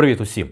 Привіт усім!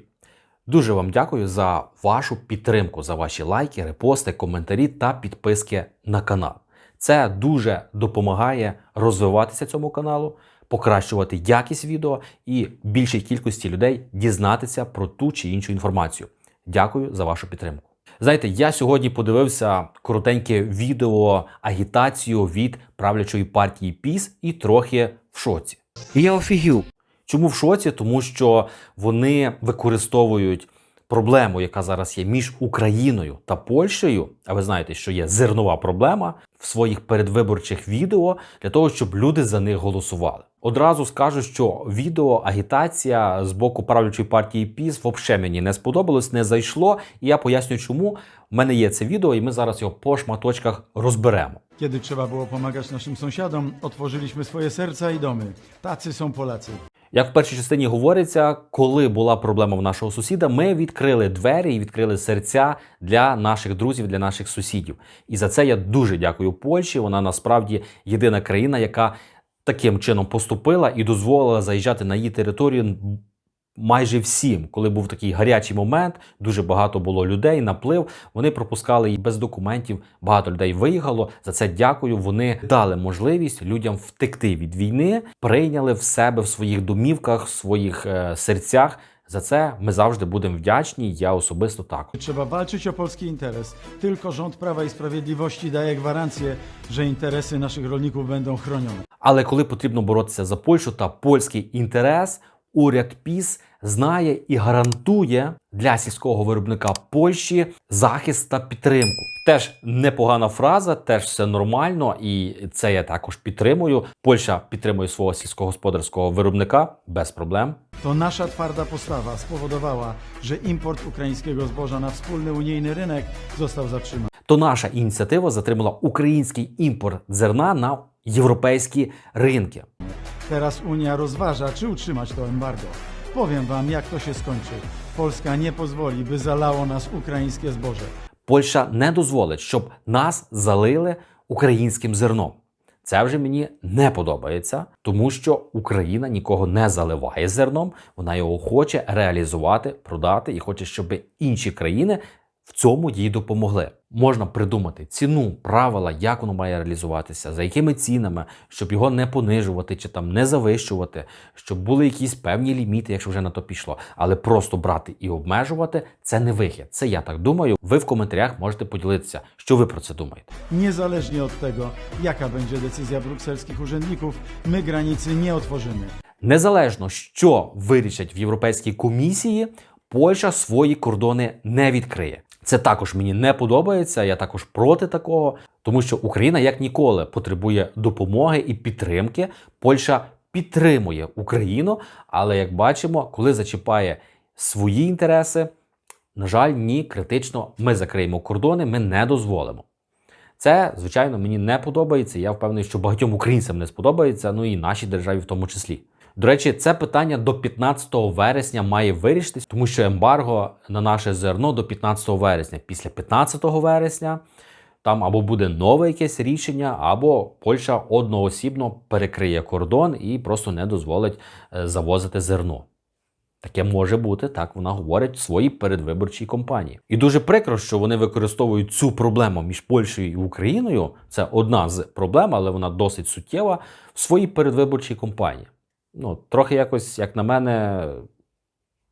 Дуже вам дякую за вашу підтримку, за ваші лайки, репости, коментарі та підписки на канал. Це дуже допомагає розвиватися цьому каналу, покращувати якість відео і більшій кількості людей дізнатися про ту чи іншу інформацію. Дякую за вашу підтримку. Знаєте, я сьогодні подивився коротеньке відео агітацію від правлячої партії ПІС і трохи в шоці. Я офігів. Чому в шоці? Тому що вони використовують проблему, яка зараз є між Україною та Польщею. А ви знаєте, що є зернова проблема в своїх передвиборчих відео для того, щоб люди за них голосували. Одразу скажу, що відео агітація з боку правлячої партії ПІС взагалі мені не сподобалось, не зайшло. І я поясню, чому в мене є це відео, і ми зараз його по шматочках розберемо. Kiedy trzeba było pomagać naszym sąsiadom, otworzyliśmy swoje serca i domy. Tacy są Polacy. Як в першій частині говориться, коли була проблема в нашого сусіда, ми відкрили двері і відкрили серця для наших друзів, для наших сусідів. І за це я дуже дякую Польщі. Вона насправді єдина країна, яка таким чином поступила і дозволила заїжджати на її територію майже всім. Коли був такий гарячий момент, дуже багато було людей, наплив. Вони пропускали і без документів. Багато людей виїхало. За це дякую. Вони дали можливість людям втекти від війни, прийняли в себе в своїх домівках, в своїх е, серцях. За це ми завжди будемо вдячні. Я особисто також. Trzeba walczyć o polski interes. Tylko rząd Prawa i Sprawiedliwości daje gwarancję, że interesy naszych rolników będą chronione. Але коли потрібно боротися за Польщу та польський інтерес, уряд ПІС знає і гарантує для сільського виробника Польщі захист та підтримку. Теж непогана фраза, теж все нормально, і це я також підтримую. Польща підтримує свого сільськогосподарського виробника без проблем. To nasza twarda postawa spowodowała, że import ukraińskiego zboża na wspólny unijny rynek został zatrzymany. То наша ініціатива затримала український імпорт зерна на європейські ринки. Teraz Unia rozważa, czy utrzymać to embargo. Powiem wam, jak to się skończy. Polska nie pozwoli, by zalało nas ukraińskie zboże. Польща не дозволить, щоб нас залили українським зерном. Це вже мені не подобається, тому що Україна нікого не заливає зерном, вона його хоче реалізувати, продати і хоче, щоб інші країни в цьому їй допомогли. Можна придумати ціну, правила, як воно має реалізуватися, за якими цінами, щоб його не понижувати чи там не завищувати, щоб були якісь певні ліміти, якщо вже на то пішло. Але просто брати і обмежувати це не вихід. Це я так думаю. Ви в коментарях можете поділитися, що ви про це думаєте. Niezależnie od tego, jaka będzie decyzja brukselskich urzędników, my granicy nie otworzymy. Незалежно, що вирішать в Європейській комісії, Польща свої кордони не відкриє. Це також мені не подобається. Я також проти такого, тому що Україна як ніколи потребує допомоги і підтримки. Польща підтримує Україну, але як бачимо, коли зачіпає свої інтереси, на жаль, ні, критично ми закриємо кордони, ми не дозволимо. Це, звичайно, мені не подобається. Я впевнений, що багатьом українцям не сподобається, ну і нашій державі в тому числі. До речі, це питання до 15 вересня має вирішитись, тому що ембарго на наше зерно до 15 вересня. Після 15 вересня там або буде нове якесь рішення, або Польща одноосібно перекриє кордон і просто не дозволить е, завозити зерно. Таке може бути, так вона говорить в своїй передвиборчій кампанії. І дуже прикро, що вони використовують цю проблему між Польщею і Україною. Це одна з проблем, але вона досить суттєва в своїй передвиборчій кампанії. Ну, трохи якось, як на мене,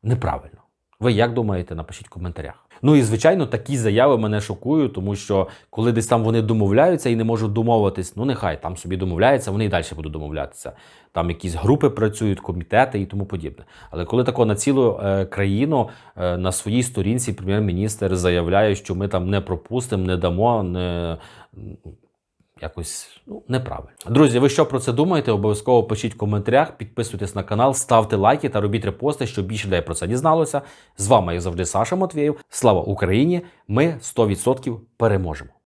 неправильно. Ви як думаєте, напишіть в коментарях. Ну і звичайно, такі заяви мене шокують, тому що коли десь там вони домовляються і не можуть домовитись, ну нехай там собі домовляються, вони і далі будуть домовлятися. Там якісь групи працюють, комітети і тому подібне. Але коли тако на цілу е, країну е, на своїй сторінці прем'єр-міністр заявляє, що ми там не пропустимо, не дамо, не якось ну, неправильно. Друзі, ви що про це думаєте? Обов'язково пишіть в коментарях, підписуйтесь на канал, ставте лайки та робіть репости, щоб більше людей про це дізналося. З вами, як завжди, Саша Матвєєв. Слава Україні! Ми 100% переможемо!